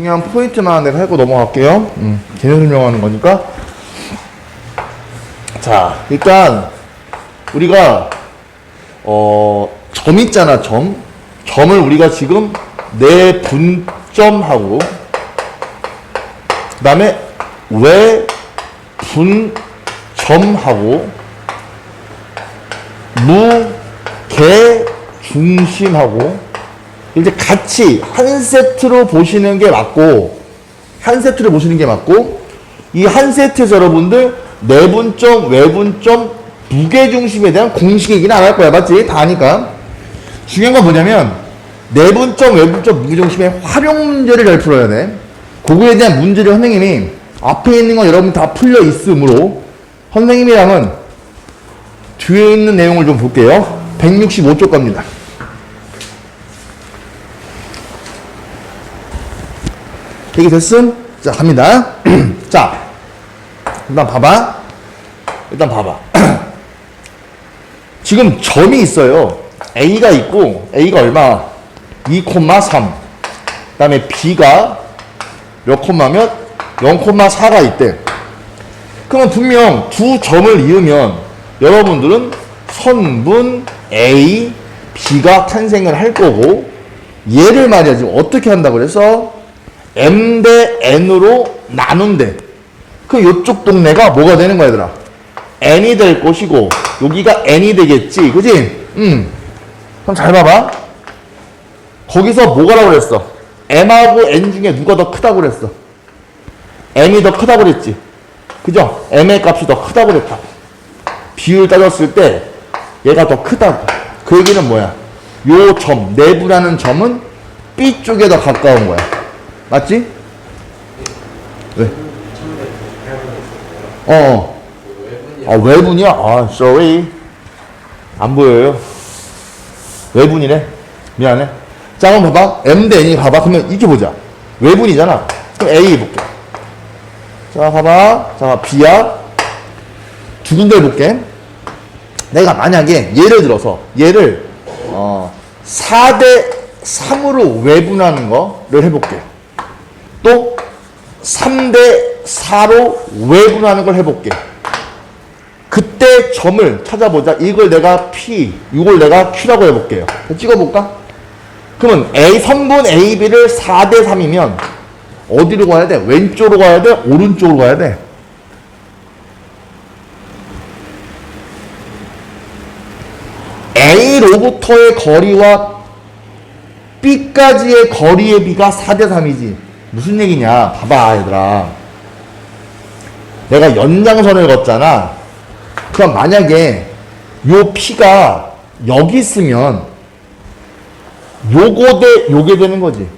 중요한 포인트만 내가 하고 넘어갈게요. 음, 개념 설명하는 거니까. 자, 일단 우리가 어, 점 있잖아, 점. 점을 우리가 지금 내 분점하고 그다음에 왜 분점하고 무개 중심하고 이제 같이 한 세트로 보시는 게 맞고 한 세트로 보시는 게 맞고 이 한 세트에서 여러분들 내분점, 외분점, 무게중심에 대한 공식이긴 안할 거야 맞지? 다 아니까. 중요한 건 뭐냐면 내분점, 외분점, 무게중심의 활용 문제를 잘 풀어야 돼. 그거에 대한 문제를 선생님이 앞에 있는 건 여러분 다 풀려 있으므로 선생님이랑은 뒤에 있는 내용을 좀 볼게요. 165쪽 갑니다 얘기 됐음? 자, 갑니다. 자, 일단 봐봐. 일단 봐봐. 지금 점이 있어요. A가 있고, A가 얼마? 2,3. 그 다음에 B가 몇 콤마면 0,4가 있대. 그러면 분명 두 점을 이으면 여러분들은 선분 A, B가 탄생을 할 거고, 얘를 말이야, 지금 어떻게 한다고 그래서 M 대 N으로 나눈대. 그 요쪽 동네가 뭐가 되는 거야, 얘들아? N이 될 것이고, 여기가 N이 되겠지. 그지? 음. 그럼 잘 봐봐. 거기서 뭐가라고 그랬어? M하고 N 중에 누가 더 크다고 그랬어? M이 더 크다고 그랬지. 그죠? M의 값이 더 크다고 그랬다고. 비율 따졌을 때 얘가 더 크다고. 그 얘기는 뭐야? 요 점, 내부라는 점은 B 쪽에 더 가까운 거야. 맞지? 왜? 어. 아, 외분이야? 아, sorry. 안 보여요. 외분이래. 미안해. 자, 한번 봐봐. M 대 N이 봐봐. 그러면 이렇게 보자. 외분이잖아. 그럼 A 볼게. 자, 봐봐. 자, B야. 두 군데 볼게. 내가 만약에 예를 들어서 얘를 어, 4대 3으로 외분하는 거를 해볼게. 또 3대 4로 외분하는 걸 해볼게. 그때 점을 찾아보자. 이걸 내가 P, 이걸 내가 Q라고 해볼게요. 찍어볼까? 그러면 A, 선분 AB를 4대 3이면 어디로 가야 돼? 왼쪽으로 가야 돼? 오른쪽으로 가야 돼? A로부터의 거리와 B까지의 거리의 비가 4대 3이지. 무슨 얘기냐? 봐봐, 얘들아. 내가 연장선을 걷잖아. 그럼 만약에 요 P가 여기 있으면 요거 대 요게 되는 거지.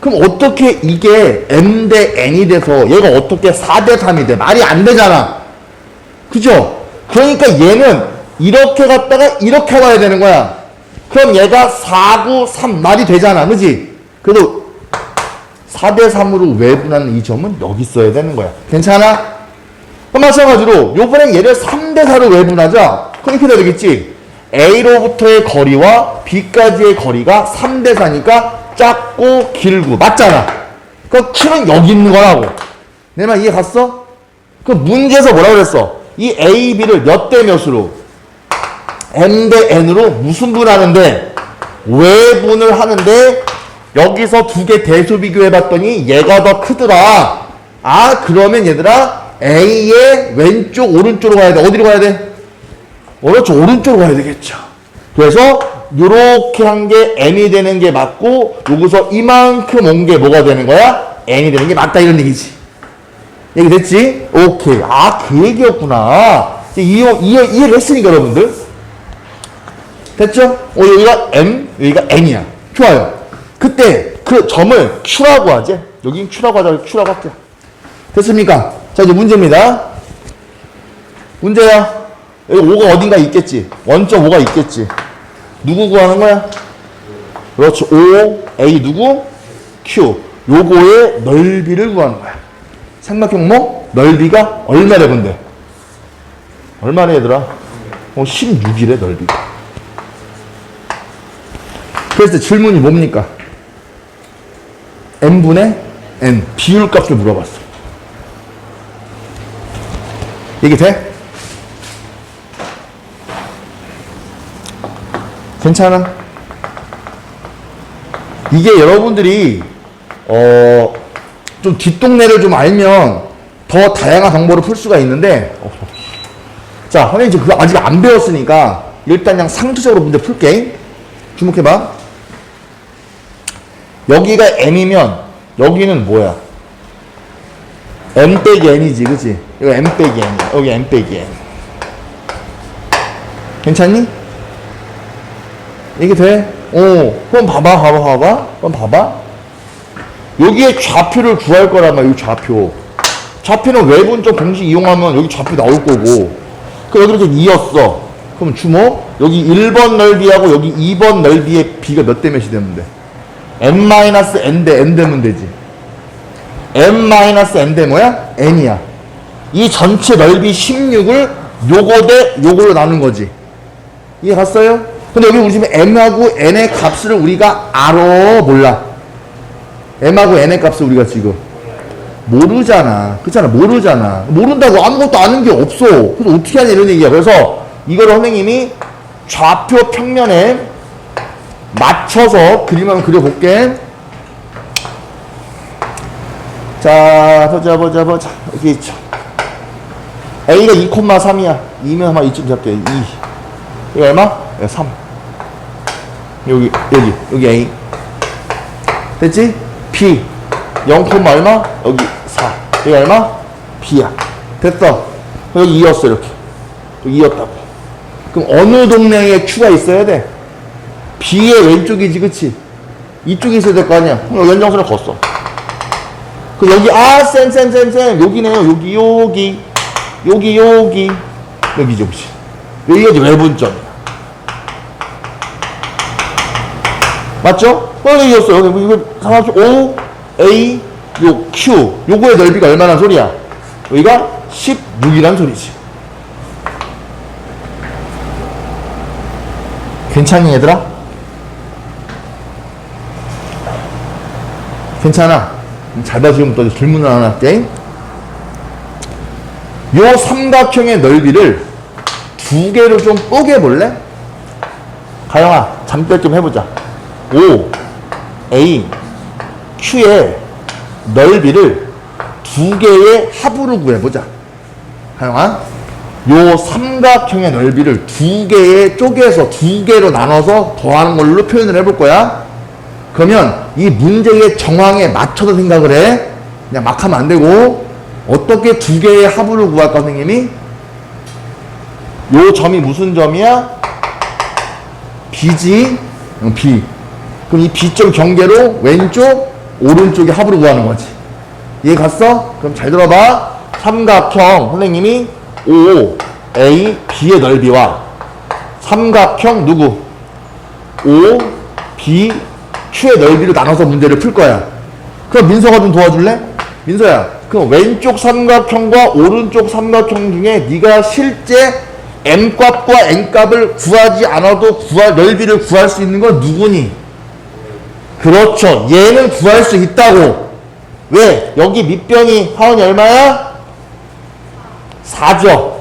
그럼 어떻게 이게 M 대 N이 돼서 얘가 어떻게 4 대 3이 돼? 말이 안 되잖아. 그죠? 그러니까 얘는 이렇게 갔다가 이렇게 가야 되는 거야. 그럼 얘가 4, 9, 3 말이 되잖아. 그지? 그래도 4대 3으로 외분하는 이 점은 여기 있어야 되는 거야. 괜찮아? 그럼 마찬가지로 요번엔 얘를 3대 4로 외분하자. 그럼 이렇게 되겠지? A로부터의 거리와 B까지의 거리가 3대 4니까 작고 길고 맞잖아. 그 키는 여기 있는 거라고. 내 말 이해 갔어? 그 문제에서 뭐라고 그랬어? 이 A, B를 몇 대 몇으로? M 대 N으로 무슨 분하는데? 외분을 하는데 여기서 두 개 대수 비교해봤더니 얘가 더 크더라. 아 그러면 얘들아 A의 왼쪽 오른쪽으로 가야 돼. 어디로 가야 돼? 오른쪽 오른쪽으로 가야 되겠죠. 그래서 요렇게 한 게 N이 되는 게 맞고 여기서 이만큼 온 게 뭐가 되는 거야? N이 되는 게 맞다 이런 얘기지. 얘기 됐지? 오케이. 아, 그 얘기였구나. 이해, 이해, 이해를 했으니까, 여러분들. 됐죠? 어, 여기가 M, 여기가 N이야. 좋아요. 그때 그 점을 Q라고 하지? 여긴 Q라고 하자. Q라고 할게. 됐습니까? 자, 이제 문제입니다. 문제야. 여기 5가 어딘가 있겠지? 원점 5가 있겠지? 누구 구하는 거야? 그렇지. O, A 누구? Q. 요거의 넓이를 구하는 거야. 삼각형목 넓이가 얼마래 근데? 얼마래 얘들아? 어, 16이래 넓이가. 그래서 질문이 뭡니까? N분의 n 비율 값을 물어봤어. 이게 돼? 괜찮아? 이게 여러분들이 어, 좀 뒷동네를 좀 알면 더 다양한 방법으로 풀 수가 있는데 어, 자, 선생님 지금 그거 아직 안 배웠으니까 일단 그냥 상투적으로 문제 풀게. 주목해봐. 여기가 m이면 여기는 뭐야? m 빼기 n이지, 그치? 이거 m 빼기 n이야. 여기 m 빼기 n. 괜찮니? 이게 돼? 어, 그럼 봐봐, 봐봐, 봐봐. 그럼 봐봐. 여기에 좌표를 구할 거란 말이야, 이 좌표. 좌표는 외분적 공식 이용하면 여기 좌표 나올 거고. 그 여기 이렇게 2였어. 그럼 주목. 여기 1번 넓이하고 여기 2번 넓이의 비가 몇 대 몇이 돼? N-n 대 n 되면 되지. n-n 대 뭐야? n이야. 이 전체 넓이 16을 요거 대 요걸로 나눈 거지. 이해 갔어요? 근데 여기 우리 지금 m하고 n의 값을 우리가 알아 몰라? m하고 n의 값을 우리가 지금 모르잖아. 그렇잖아. 모르잖아. 모른다고 아무것도 아는 게 없어. 그래서 어떻게 하냐 이런 얘기야. 그래서 이거를 선생님이 좌표 평면에 맞춰서 그림을 한번 그려볼게. 자, 보자, 보자, 보자. 여기 있죠. A가 2,3이야. 2면 아마 이쯤 잡게. 2. 이거 얼마? 이거 3. 여기, 여기, 여기 A. 됐지? B. 0, 얼마? 여기 4. 여기 얼마? B야. 됐어. 여기 2였어, 이렇게. 여기 2였다고. 그럼 어느 동네에 Q가 있어야 돼? B의 왼쪽이지, 그치? 이쪽에 있어야 될 거 아니야? 그럼 연장선을 걷어. 그 여기, 아, 쌤, 쌤, 쌤, 쌤. 여기네요. 여기, 여기. 여기, 여기. 여기, 여기. 여기가 이제 외분점이야. 맞죠? 어, 여기였어. 여기, 이거, 상하수 O, A, 요 Q. 요거의 넓이가 얼마나 소리야? 여기가 16이란 소리지. 괜찮니, 얘들아? 괜찮아. 잘 봐, 지금 또 질문을 하나 할게. 요 삼각형의 넓이를 두 개로 좀 쪼개볼래? 가영아, 잠결 좀 해보자. O, A, Q의 넓이를 두 개의 합으로 구해보자. 하영아, 요 삼각형의 넓이를 두 개의 쪼개서 두 개로 나눠서 더하는 걸로 표현을 해볼 거야. 그러면 이 문제의 정황에 맞춰서 생각을 해. 그냥 막 하면 안 되고, 어떻게 두 개의 합으로 구할까, 선생님이? 요 점이 무슨 점이야? B지? 응, B. 그럼 이 B점 경계로 왼쪽, 오른쪽의 합으로 구하는 거지. 이해 갔어? 그럼 잘 들어봐. 삼각형 선생님이 O, A, B의 넓이와 삼각형 누구? O, B, Q의 넓이를 나눠서 문제를 풀 거야. 그럼 민서가 좀 도와줄래? 민서야, 그럼 왼쪽 삼각형과 오른쪽 삼각형 중에 네가 실제 M 값과 N 값을 구하지 않아도 구할 넓이를 구할 수 있는 건 누구니? 그렇죠. 얘는 구할 수 있다고. 왜? 여기 밑변이 하원이 얼마야? 4죠.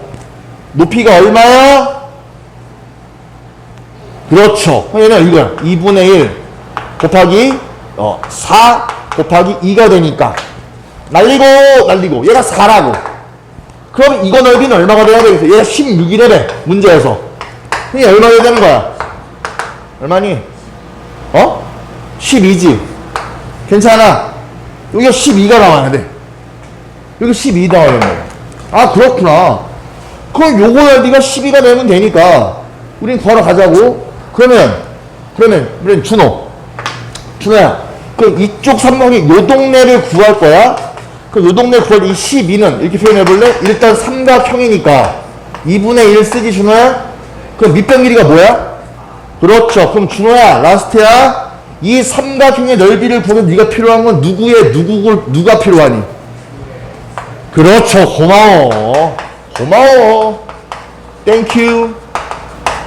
높이가 얼마야? 그렇죠. 얘는 이거야. 2분의 1 곱하기 어, 4 곱하기 2가 되니까 날리고 날리고 얘가 4라고. 그럼 이거 넓이는 얼마가 돼야 되겠어? 얘가 16이래래 문제에서. 이게 얼마 돼야 되는 거야? 얼마니? 어? 12지. 괜찮아. 여기가 12가 나와야 돼. 여기 12 나와야 된다. 아, 그렇구나. 그럼 요거 넓이가 12가 되면 되니까, 우린 걸어가자고. 그러면, 그러면, 우린 준호. 준호야. 그 이쪽 삼각이 요 동네를 구할 거야? 그럼 요 동네 구할 이 12는 이렇게 표현해볼래? 일단 삼각형이니까 2분의 1 쓰지, 준호야? 그럼 밑변 길이가 뭐야? 그렇죠. 그럼 준호야, 라스트야. 이 삼각형의 넓이를 보면 네가 필요한 건 누구의 누구를 누가 필요하니? 그렇죠. 고마워. 고마워. 땡큐.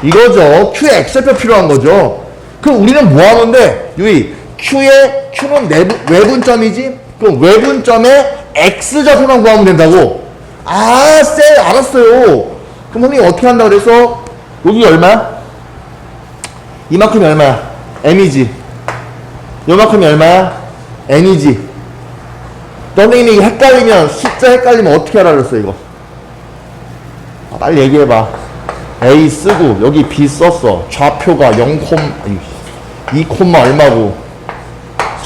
이거죠. Q의 X표 필요한 거죠. 그럼 우리는 뭐 하는데? 여기 Q의 Q는 내부, 외분점이지? 그럼 외분점에 x좌표만 구하면 된다고? 아, 쎄, 알았어요. 그럼 선생님 어떻게 한다 그래서 여기 얼마야? 이만큼이 얼마야? m이지. 요만큼이 얼마야? n이지. 선생님이 헷갈리면 숫자 헷갈리면 어떻게 하라 그랬어 이거? 아, 빨리 얘기해봐. A 쓰고 여기 B 썼어. 좌표가 0, 아니, 2, 얼마고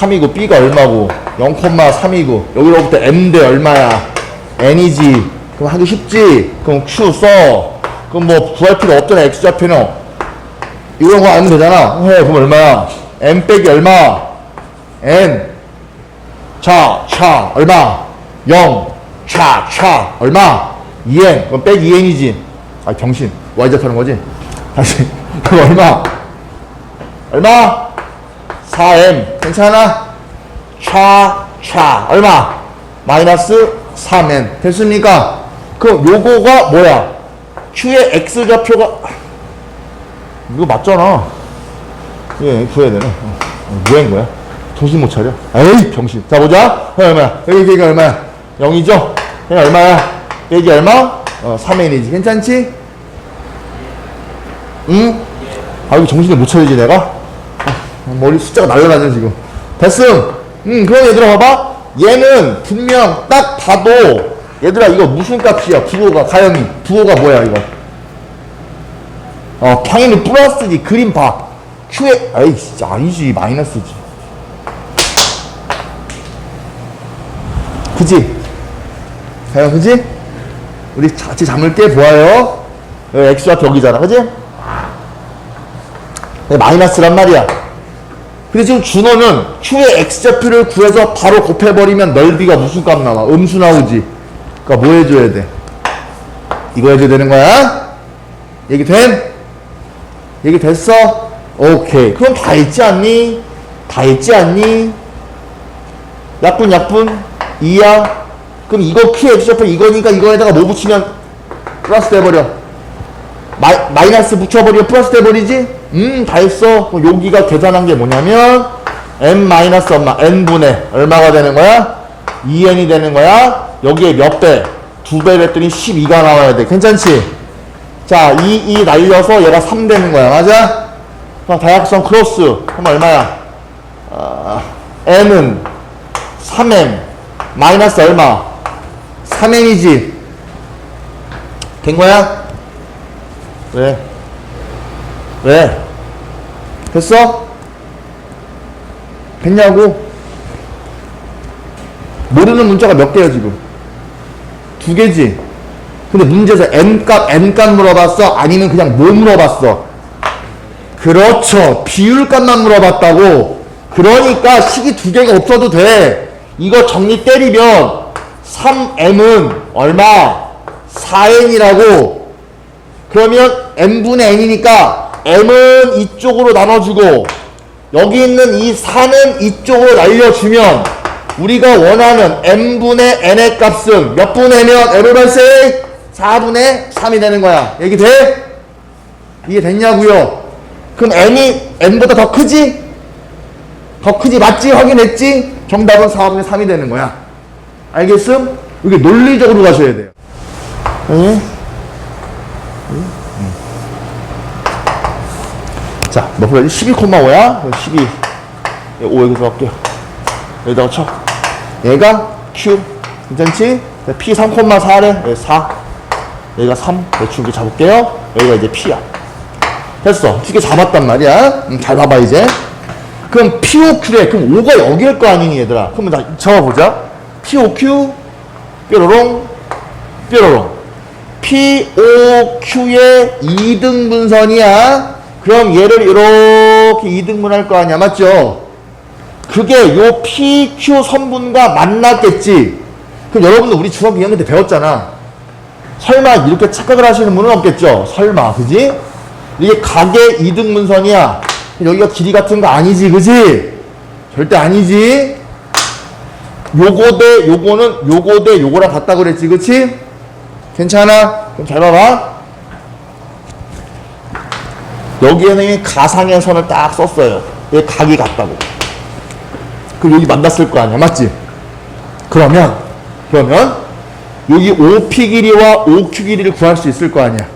3이고 B가 얼마고 0,3이고 여기로부터 M 대 얼마야? N이지. 그럼 하기 쉽지. 그럼 Q 써. 그럼 뭐 구할 필요 없잖아. X 좌표는. 이런 거 알면 되잖아. 해. 그럼 얼마야? M 빼기 얼마? N. 차, 차, 얼마? 0. 차, 차, 얼마? 2N. 그럼 빼기 2N이지. 아, 병신. Y좌표 하는 거지? 다시. 그럼 얼마? 얼마? 4M. 괜찮아? 차, 차. 얼마? 마이너스 3N. 됐습니까? 그럼 요거가 뭐야? Q의 X좌표가. 이거 맞잖아. 예, 구해야 되네. 어, 어, 뭐한 거야? 정신 못 차려? 에이, 병신. 자, 보자. 어, 얼마야? 여기, 여기 가 얼마야? 0이죠? 그냥 얼마야? 빼기 얼마? 어, 3N이지. 괜찮지? 응? 아, 이거 정신을 못 차리지, 내가? 아, 머리 숫자가 날라다녀, 지금. 됐음! 응, 그럼 얘들아, 봐봐. 얘는 분명 딱 봐도, 얘들아, 이거 무슨 값이야? 부호가, 가영이. 부호가 뭐야, 이거? 어, 당연히 플러스지. 그림 봐. Q에, 아이, 진짜 아니지. 마이너스지. 그지? 가영, 그지? 우리 같이 잠을게 보아요. 여기 X좌표 여기잖아. 그지? 네, 마이너스란 말이야. 근데 지금 준호는 Q의 X좌표를 구해서 바로 곱해버리면 넓이가 무슨 값 나와? 음수 나오지. 그니까 뭐 해줘야 돼? 이거 해줘야 되는 거야? 얘기 됨? 얘기 됐어? 오케이. 그럼 다 있지 않니? 다 있지 않니? 약분, 약분? 이야? 그럼 이거 Q의 X좌표 이거니까 이거에다가 뭐 붙이면 플러스 돼버려. 마이, 마이 너스 붙여버리면 플러스 돼버리지? 음, 다 했어. 여기가 계산한 게 뭐냐면, n 마이너스 얼마? n분의 얼마가 되는 거야? 2n이 되는 거야? 여기에 몇 배? 두 배를 했더니 12가 나와야 돼. 괜찮지? 자, 2, 2 날려서 얘가 3 되는 거야. 맞아? 그럼 다약성 크로스. 그럼 얼마야? 아, n은 3n. 마이너스 얼마? 3n이지. 된 거야? 왜? 왜? 됐어? 됐냐고? 모르는 문자가 몇 개야 지금? 두 개지? 근데 문제에서 n값, n값 물어봤어? 아니면 그냥 뭐 물어봤어? 그렇죠. 비율값만 물어봤다고. 그러니까 식이 두 개가 없어도 돼. 이거 정리 때리면 3m은 얼마? 4n이라고. 그러면 n분의 n이니까 m은 이쪽으로 나눠주고 여기 있는 이 4는 이쪽으로 날려주면 우리가 원하는 n분의 n의 값은 몇 분의면 n을 발생? 4분의 3이 되는 거야. 얘기 돼? 이해 됐냐고요? 그럼 n이 n보다 더 크지? 더 크지 맞지? 확인했지? 정답은 4분의 3이 되는 거야. 알겠음? 이게 논리적으로 가셔야 돼요. 응? 자, 몇 프로지? 12,5야? 12. 5 여기서 할게요. 여기다가 쳐. 얘가 Q. 괜찮지? P 3,4래. 여기 4. 여기가 3. 대충 이렇게 잡을게요. 여기가 이제 P야. 됐어. 두 개 잡았단 말이야. 음, 잘 봐봐, 이제. 그럼 POQ래. 그럼 5가 여기일 거 아니니, 얘들아. 그러면 나 적어보자. POQ, 뾰로롱, 뾰로롱. POQ의 2등분선이야. 그럼 얘를 이렇게 2등분할 거 아니야. 맞죠? 그게 요 PQ 선분과 만났겠지. 그럼 여러분들 우리 중학교 2학년 때 배웠잖아. 설마 이렇게 착각을 하시는 분은 없겠죠? 설마, 그지? 이게 각의 2등분선이야. 여기가 길이 같은 거 아니지, 그지? 절대 아니지? 요거 대 요거는 요거 대 요거랑 같다 그랬지, 그치? 괜찮아? 그럼 잘 봐봐. 여기에는 이 가상의 선을 딱 썼어요. 얘 각이 같다고. 그럼 여기 만났을 거 아니야, 맞지? 그러면 그러면 여기 OP 길이와 OQ 길이를 구할 수 있을 거 아니야.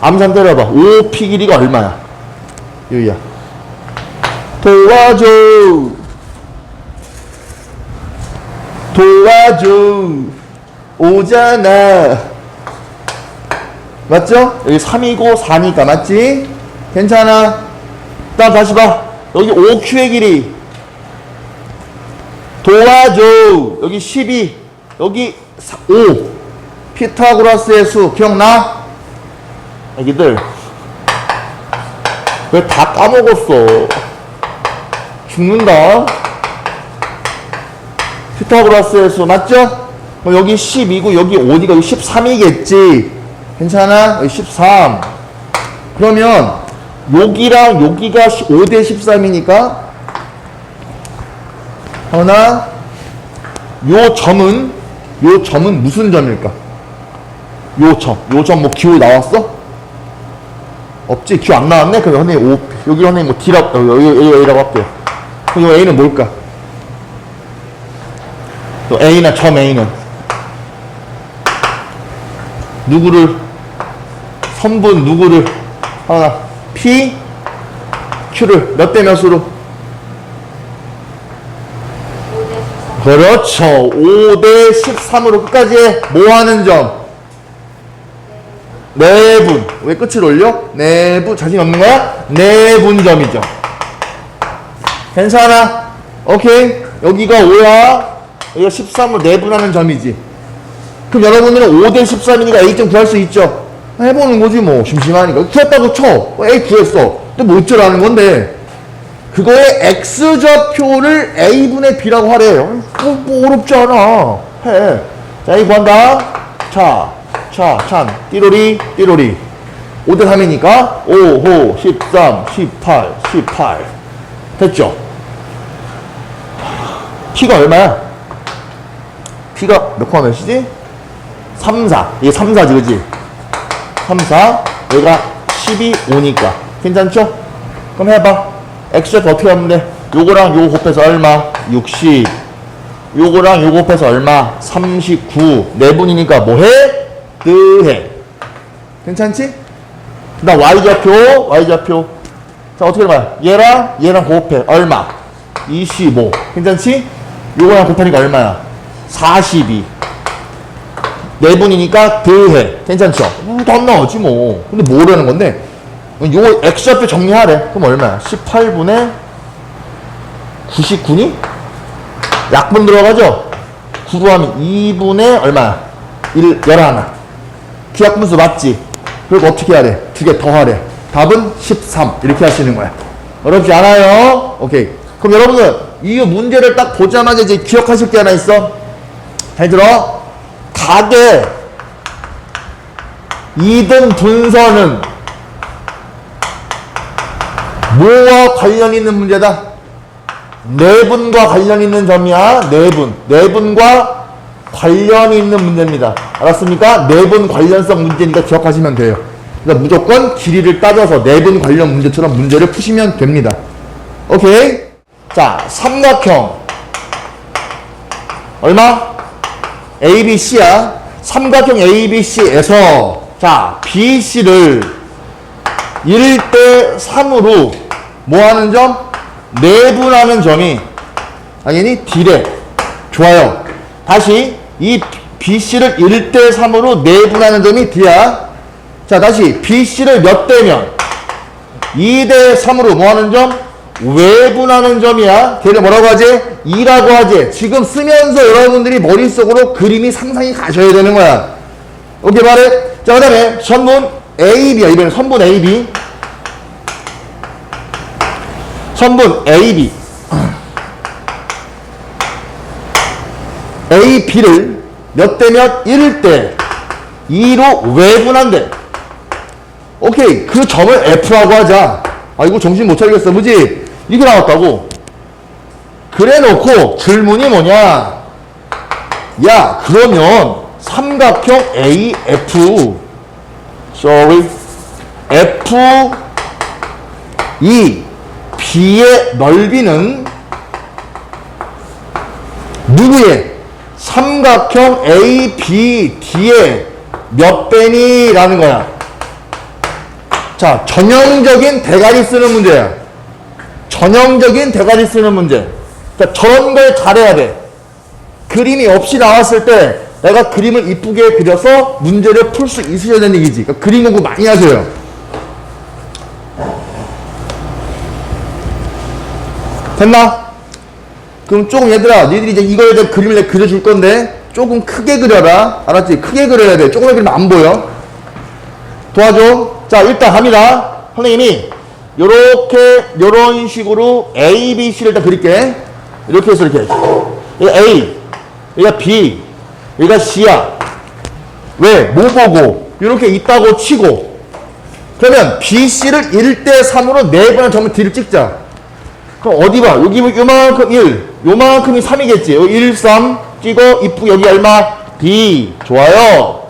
암산 때려봐. OP 길이가 얼마야? 여기야. 도와줘. 도와줘. 오잖아. 맞죠? 여기 3이고 4니까 맞지? 괜찮아. 다음 다시 봐. 여기 OQ의 길이. 도와줘. 여기 12. 여기 5. 피타고라스의 수 기억나? 애기들. 왜 다 까먹었어? 죽는다. 피타고라스의 수 맞죠? 그럼 여기 12고 여기 5니까 여기 13이겠지. 괜찮아? 여기 13. 그러면 여기랑 여기가 5대 13이니까 하나 요 점은 요 점은 무슨 점일까? 요 점. 요 점 뭐 기호 나왔어? 없지. 기호 안 나왔네. 그럼 선생님 5 여기 선생님 뭐 D라고 어, 여기 여기 A라고 할게요. 그럼 요 A는 뭘까? 또 A나 점 A는 누구를? 선분 누구를? 하나 P Q를 몇 대 몇으로? 그렇죠. 5대 13으로 끝까지 해. 뭐 하는 점? 내분. 왜 끝을 올려? 내분. 자신 없는 거야? 내분점이죠. 괜찮아? 오케이. 여기가 5야. 여기가 13으로 내분하는 점이지 그럼 여러분들은 5대 13이니까 A점 구할 수 있죠? 해보는 거지 뭐. 심심하니까. 구했다고 쳐. 어, A 구했어. 근데 뭐 어쩌라는 건데? 그거의 X좌표를 A분의 B라고 하래 어, 뭐, 뭐 어렵지 않아. 해자 A 구한다. 자, 자, 찬. 띠로리 띠로리. 5대 3이니까 5, 5, 13, 18, 18 됐죠? P가 얼마야? P가 몇 코마 몇이지? 3, 4 이게 3, 4지 그지? 3, 4 여기가 12, 5니까 괜찮죠? 그럼 해봐 X좌표 어떻게 하면 돼? 요거랑 요거 곱해서 얼마? 60 요거랑 요거 곱해서 얼마? 39 네분이니까 뭐해? 뜨해 괜찮지? 그 다음 Y좌표 Y좌표 자 어떻게 해봐 얘랑 얘랑 곱해 얼마? 25 괜찮지? 요거랑 곱하니까 얼마야? 42 네 분이니까 더해 괜찮죠? 음, 더안 나오지 뭐 근데 뭐라는 건데 요거 X좌표 정리하래 그럼 얼마야? 18분의 99니? 약분 들어가죠? 9로 하면 2분의 얼마야? 1, 11 기약분수 맞지? 그리고 어떻게 해야 돼? 두 개 더 하래 답은 13 이렇게 하시는 거야 어렵지 않아요? 오케이 그럼 여러분들 이 문제를 딱 보자마자 이제 기억하실 게 하나 있어 잘 들어 각의 2등 분선은 뭐와 관련 있는 문제다? 내분과 관련 있는 점이야. 내분. 내분과 관련 있는 문제입니다. 알았습니까? 내분 관련성 문제니까 기억하시면 돼요. 그러니까 무조건 길이를 따져서 내분 관련 문제처럼 문제를 푸시면 됩니다. 오케이? 자, 삼각형. 얼마? ABC야. 삼각형 ABC에서 자, BC를 1대 3으로 뭐 하는 점? 내분하는 점이 당연히 D래. 좋아요. 다시 이 BC를 1대 3으로 내분하는 점이 D야. 자, 다시 BC를 몇 대면 2대 3으로 뭐 하는 점? 외분하는 점이야. 걔를 뭐라고 하지? 2라고 하지. 지금 쓰면서 여러분들이 머릿속으로 그림이 상상이 가셔야 되는 거야. 오케이, 말해. 자, 그 다음에 선분 AB야. 이번엔 선분 AB. 선분 AB. AB를 몇 대 몇? 1대 2로 외분한대. 오케이. 그 점을 F라고 하자. 아, 이거 정신 못 차리겠어. 그지? 이게 나왔다고. 그래 놓고 질문이 뭐냐? 야, 그러면 삼각형 AF. sorry. F 이 B의 넓이는 누구의 삼각형 ABD의 몇 배니? 라는 거야. 자, 전형적인 대가리 쓰는 문제야. 전형적인 대가리 쓰는 문제. 그러니까 저런 걸 잘해야 돼. 그림이 없이 나왔을 때 내가 그림을 이쁘게 그려서 문제를 풀 수 있으셔야 되는 얘기지. 그러니까 그림 공부 많이 하세요. 됐나? 그럼 조금 얘들아, 니들이 이제 이거에 대한 그림을 내가 그려줄 건데 조금 크게 그려라. 알았지? 크게 그려야 돼. 조금 그리면 안 보여. 도와줘. 자, 일단 갑니다. 선생님이 요렇게 요런 식으로 A, B, C를 일단 그릴게. 이렇게 해서 이렇게. 여기가 A, 여기가 B, 여기가 C야. 왜? 뭐 보고? 이렇게 있다고 치고. 그러면 B, C를 1대 3으로 네 번을 전부 뒤를 찍자. 그럼 어디 봐? 여기 뭐 요만큼 1, 요만큼이 3이겠지. 여기 1, 3 찍어 이쁘게 여기 얼마? B. 좋아요.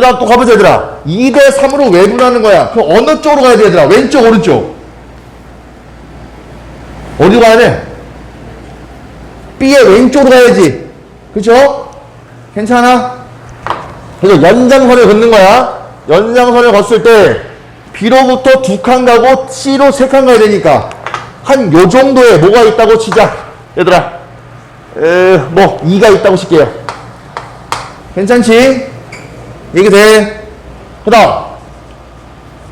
그 다음 또 가보자 얘들아. 2대 3으로 왜 분하는 거야? 그럼 어느 쪽으로 가야 돼 얘들아? 왼쪽 오른쪽? 어디로 가야 돼? B의 왼쪽으로 가야지. 그쵸? 괜찮아? 그래서 연장선을 걷는 거야. 연장선을 걷을 때 B로부터 두 칸 가고 C로 세 칸 가야 되니까 한 요 정도에 뭐가 있다고 치자. 얘들아. 에, 뭐 2가 있다고 칠게요. 괜찮지? 이게 돼. 그 다음,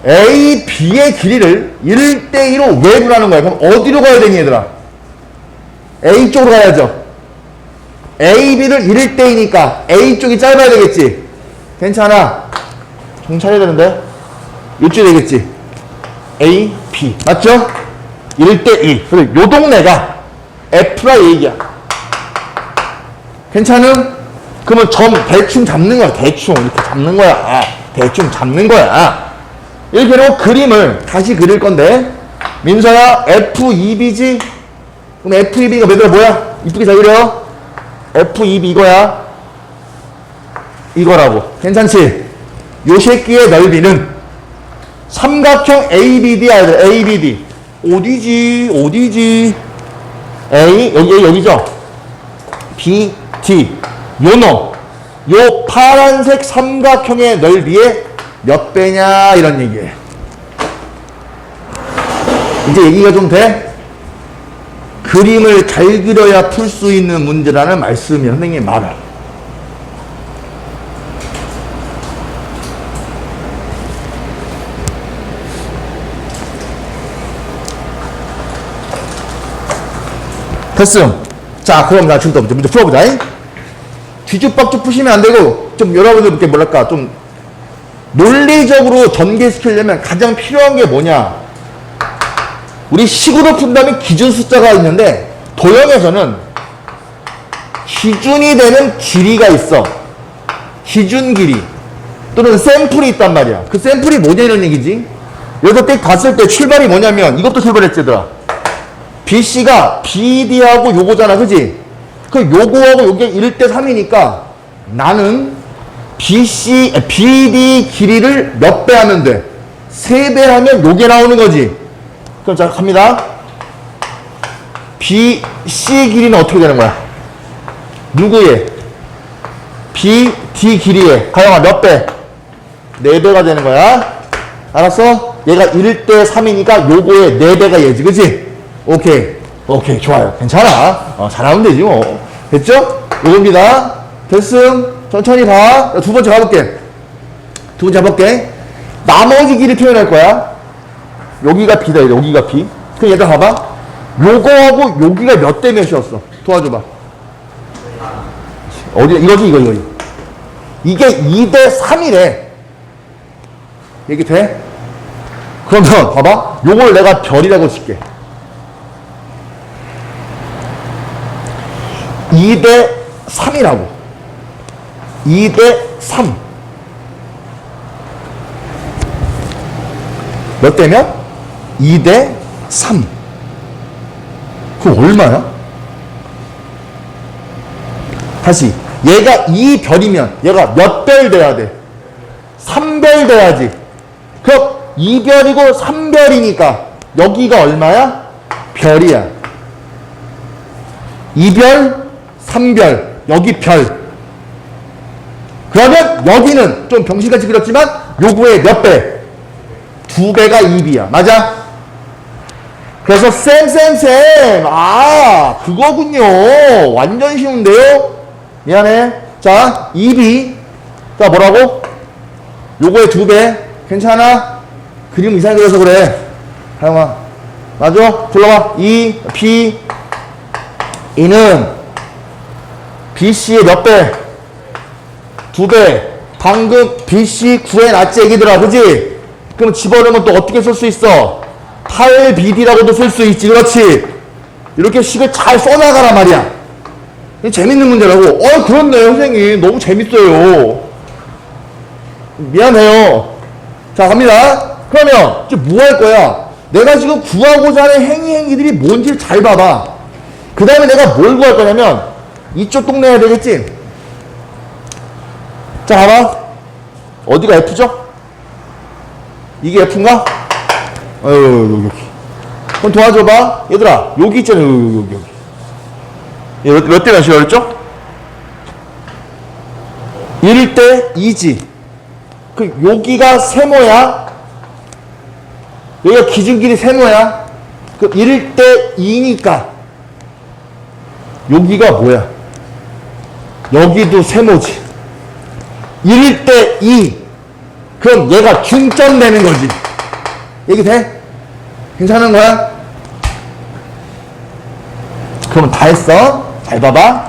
A, B의 길이를 1대2로 왜 분하는 거야? 그럼 어디로 가야 되니, 얘들아? A 쪽으로 가야죠. A, B를 1대2니까 A 쪽이 짧아야 되겠지? 괜찮아. 정 차려야 되는데? 이쪽이 되겠지? A, B. 맞죠? 1대2. 그래서 요 동네가 F라 얘기야. 괜찮음? 그러면 점 대충 잡는 거야. 대충 이렇게 잡는 거야. 아, 대충 잡는 거야. 이렇게 해놓고 그림을 다시 그릴 건데 민서야 F2B지? 그럼 F2B가 매달 뭐야? 이쁘게 잘 그려. F2B 이거야. 이거라고. 괜찮지? 요 새끼의 넓이는 삼각형 ABD 아이들 ABD 어디지? 어디지? A 여기 여기죠? B D 요놈 요 파란색 삼각형의 넓이의 몇 배냐 이런 얘기예요. 이제 얘기가 좀 돼? 그림을 잘 그려야 풀 수 있는 문제라는 말씀이 선생님 말아. 됐음. 자, 그럼 나 지금부터 문제, 풀어보자. 잉? 뒤죽박죽 푸시면 안 되고 좀 여러분들 이렇게 뭐랄까 좀 논리적으로 전개시키려면 가장 필요한 게 뭐냐? 우리 식으로 푼다면 기준 숫자가 있는데 도형에서는 기준이 되는 길이가 있어. 기준 길이 또는 샘플이 있단 말이야. 그 샘플이 뭐냐 이런 얘기지? 여기서 딱 봤을 때 출발이 뭐냐면 이것도 출발했지 얘들아. BC가 BD하고 요거잖아 그지 그 요거하고 요게 1대 3이니까 나는 BC, BD 길이를 몇 배 하면 돼? 3배 하면 요게 나오는 거지. 그럼 자, 갑니다. BC 길이는 어떻게 되는 거야? 누구의? BD 길이의. 가영아, 몇 배? 4배가 되는 거야. 알았어? 얘가 1대 3이니까 요거의 4배가 얘지. 그지? 오케이. 오케이 좋아요. 괜찮아. 어, 잘하면 되지 뭐. 됐죠? 요겁니다. 됐음. 천천히 가두 번째 가볼게. 두 번째 가볼게. 나머지 길이 표현할 거야. 여기가 B다 여기가 B. 그럼 얘들 봐봐. 요거하고 여기가 몇 대 몇이었어? 도와줘봐. 어디 이거지 이거 이거 이게 2 대 3이래. 얘기 돼? 그러면 봐봐. 요걸 내가 별이라고 칠게 2대 3이라고. 2대 3. 몇 대면? 2대 3. 그럼 얼마야? 다시. 얘가 2별이면 얘가 몇 별 돼야 돼? 3별 돼야지. 그럼 2별이고 3별이니까 여기가 얼마야? 별이야. 2별, 3별. 여기 별. 그러면 여기는 좀 병신같이 그렸지만 요거의 몇 배? 두 배가 2B야. 맞아? 그래서 쌤쌤쌤 아 그거군요. 완전 쉬운데요? 미안해. 자 2B 자 뭐라고? 요거의 두 배. 괜찮아? 그림 이상하게 그려서 그래. 하영아 맞아? 불러봐. 2 B 이는 BC의 몇 배? 두 배. 방금 BC 구해놨지, 애기들아. 그지? 그럼 집어넣으면 또 어떻게 쓸 수 있어? 8BD라고도 쓸 수 있지. 그렇지? 이렇게 식을 잘 써나가란 말이야. 재밌는 문제라고. 어, 그렇네, 선생님. 너무 재밌어요. 미안해요. 자, 갑니다. 그러면 이제 뭐 할 거야? 내가 지금 구하고자 하는 행위, 행위들이 뭔지를 잘 봐봐. 그 다음에 내가 뭘 구할 거냐면, 이쪽 동네 해야 되겠지? 자, 봐봐. 어디가 F죠? 이게 F인가? 어, 여기, 여기. 그럼 도와줘봐. 얘들아, 여기 있잖아, 여기, 여기, 여기. 얘 몇, 몇 대가 싫어했죠? 1대 2지. 그, 여기가 세모야. 여기가 기준 길이 세모야. 그 1대 2니까. 여기가 뭐야? 여기도 세모지. 1대 2. 그럼 얘가 중점 되는 거지. 얘기 돼? 괜찮은 거야? 그러면 다 했어. 잘 봐봐.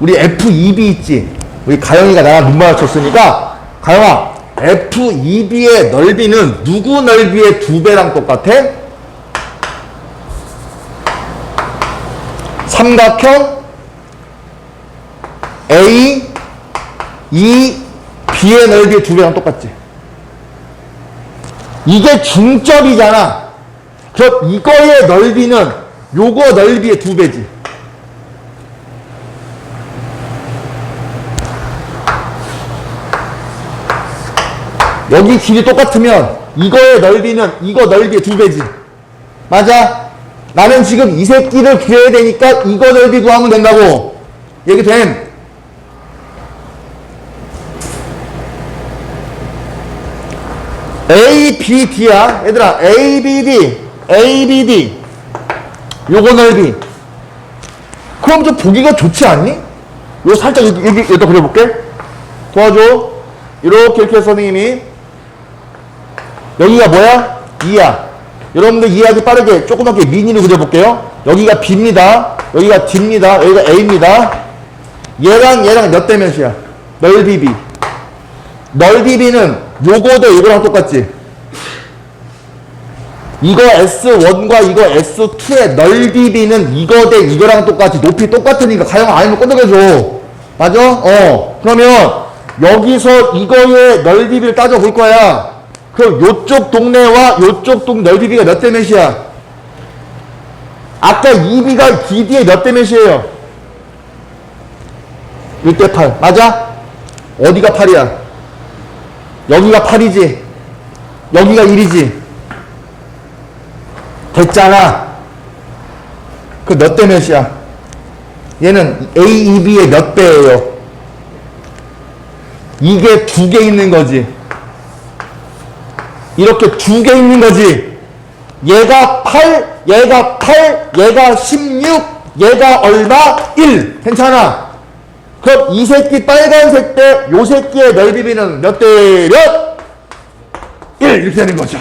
우리 F2B 있지? 우리 가영이가 나랑 눈 마주쳤으니까, 가영아, F2B의 넓이는 누구 넓이의 두 배랑 똑같아? 삼각형 A, E, B의 넓이의 두 배랑 똑같지? 이게 중점이잖아. 그럼 이거의 넓이는 요거 넓이의 두 배지. 여기 길이 똑같으면 이거의 넓이는 이거 넓이의 두 배지. 맞아? 나는 지금 이 새끼를 구해야 되니까 이거 넓이 구하면 된다고. 얘기 됨. A, B, D야. 얘들아, A, B, D. A, B, D. 요거 넓이. 그럼 좀 보기가 좋지 않니? 요 살짝 여기, 여기, 여기다 그려볼게. 도와줘. 이렇게 이렇게 선생님이. 여기가 뭐야? 2야. 여러분들 이해하기 빠르게 조그맣게 미니로 그려볼게요. 여기가 B입니다. 여기가 D입니다. 여기가 A입니다. 얘랑 얘랑 몇 대 몇이야? 넓이 B. 넓이 B는 요거 대 이거랑 똑같지? 이거 S1과 이거 S2의 넓이 B는 이거 대 이거랑 똑같이 높이 똑같으니까 가영 아니면 꺼내줘. 맞아? 어. 그러면 여기서 이거의 B를 따져볼 거야. 그럼 요쪽 동네와 요쪽 동 B가 몇 대 몇이야? 아까 2B가 DD의 몇 대 몇이에요? 1대 8. 맞아? 어디가 8이야? 여기가 8이지. 여기가 1이지. 됐잖아. 그 몇 대 몇이야? 얘는 A, E, B의 몇 배예요? 이게 두 개 있는 거지. 이렇게 두 개 있는 거지. 얘가 8, 얘가 8, 얘가 16, 얘가 얼마? 1. 괜찮아. 그럼 이 새끼 빨간색 때 요 새끼의 넓이비는 몇 대 몇? 1 이렇게 되는 거죠.